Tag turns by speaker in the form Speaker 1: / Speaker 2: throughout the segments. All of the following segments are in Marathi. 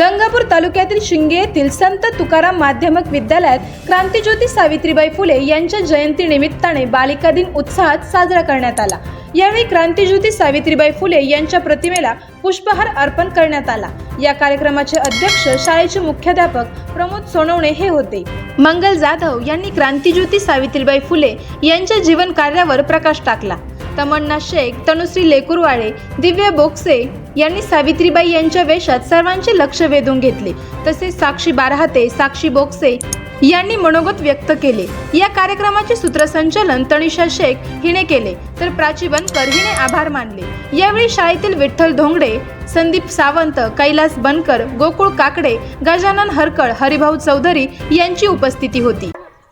Speaker 1: गंगापूर तालुक्यातील शिंगे येथील संत तुकाराम माध्यमिक विद्यालयात क्रांतीज्योती सावित्रीबाई फुले यांच्या जयंती निमित्ताने बालिका दिन उत्साहात साजरा करण्यात आला. यावेळी क्रांतीज्योती सावित्रीबाई फुले यांच्या प्रतिमेला पुष्पहार अर्पण करण्यात आला. या कार्यक्रमाचे अध्यक्ष शाळेचे मुख्याध्यापक प्रमोद सोनवणे हे होते. मंगल जाधव यांनी क्रांतीज्योती सावित्रीबाई फुले यांच्या जीवन कार्यावर प्रकाश टाकला. तमन्ना शेख तनुश्री लेकुरवाळे दिव्या बोक्से यांनी सावित्रीबाई यांच्या वेशात सर्वांचे लक्ष वेधून घेतले. तसेच साक्षी बारहाते साक्षी बोक्से यांनी मनोगत व्यक्त केले. या कार्यक्रमाचे सूत्रसंचालन तनिषा शेख हिने केले. तर प्राची बनकर हिने आभार मानले. यावेळी शाळेतील विठ्ठल धोंगडे संदीप सावंत कैलास बनकर गोकुळ काकडे गजानन हरकळ हरिभाऊ चौधरी यांची उपस्थिती होती.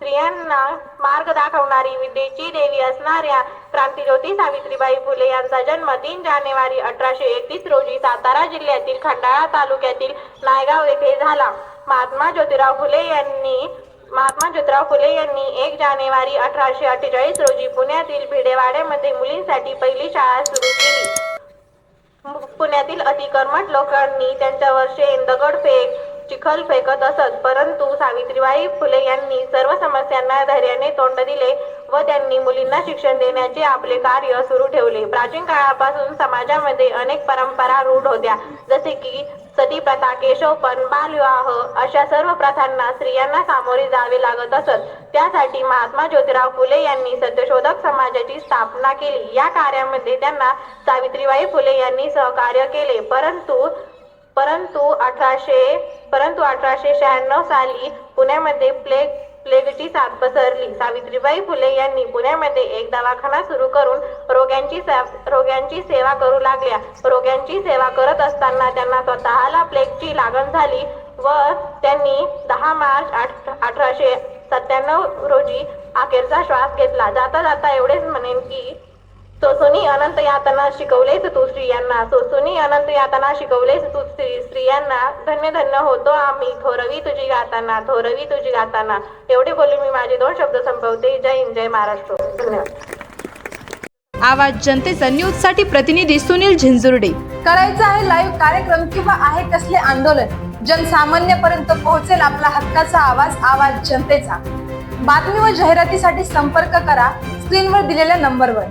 Speaker 2: स्त्रियांना मार्ग दाखवणारी विद्येची देवी असणाऱ्या क्रांतीज्योती सावित्रीबाई फुले यांचा जन्म तीन जानेवारी अठराशे एकतीस रोजी सातारा जिल्ह्यातील खंडाळा तालुक्यातील नायगाव येथे झाला. महात्मा ज्योतिराव फुले यांनी महात्मा ज्योतिराव फुले यांनी एक जानेवारी अठराशे अठ्ठेचाळीस रोजी पुण्यातील भिडेवाड्यामध्ये मुलींसाठी पहिली शाळा सुरू केली. पुण्यातील अतिकर्मट लोकांनी त्यांच्यावर शेण दगडफेक चिखल फेकत असत. परंतु सावित्रीबाई फुले यांनी सर्व समस्यांना धैर्याने तोंड दिले व त्यांनी मुलींना शिक्षण देण्याचे आपले कार्य सुरू ठेवले. प्राचीन काळापासून समाजामध्ये अनेक परंपरा रूढ होत्या. जसे की सती प्रथा केशवपण बालविवाह अशा सर्व प्रथांना स्त्रियांना सामोरे जावे लागत असत. त्यासाठी महात्मा ज्योतिराव फुले यांनी सत्यशोधक समाजाची स्थापना केली. या कार्यामध्ये त्यांना सावित्रीबाई फुले यांनी सहकार्य केले. परंतु परंतु अठराशे परंतु अठराशे शहाण्णव साली पुण्यामध्ये प्लेग प्लेगची साथ पसरली. सावित्रीबाई फुले यांनी पुण्यामध्ये एक दवाखाना सुरू करून रोग्यांची रोग्यांची सेवा करू लागल्या. रोग्यांची सेवा करत असताना त्यांना स्वतःला प्लेगची लागण झाली व त्यांनी दहा मार्च आठ अठराशे सत्त्याण्णव रोजी अखेरचा श्वास घेतला. जाता जाता एवढेच म्हणेन की सोसोनी अनंत यातना शिकवलेच तू स्त्रियांना. सोसोनी अनंत यातना शिकवलेच तू स्त्री स्त्रियांना. धन्य धन्य होतो आम्ही. थोरवी तुझी गाताना. थोरवी तुझी गाताना. एवढे बोलून मी माझे दोन शब्द संपवते. जय हिंद जय महाराष्ट्र. धन्यवाद.
Speaker 1: आवाज जनतेचा न्यूजसाठी प्रतिनिधी सुनील झिंजुर्डे.
Speaker 3: करायचं आहे लाईव्ह कार्यक्रम किंवा आहे कसले आंदोलन? जनसामान्यपर्यंत पोहोचेल आपला हक्काचा आवाज आवाज जनतेचा. बातमी व जाहिरातीसाठी संपर्क करा स्क्रीनवर दिलेल्या नंबरवर.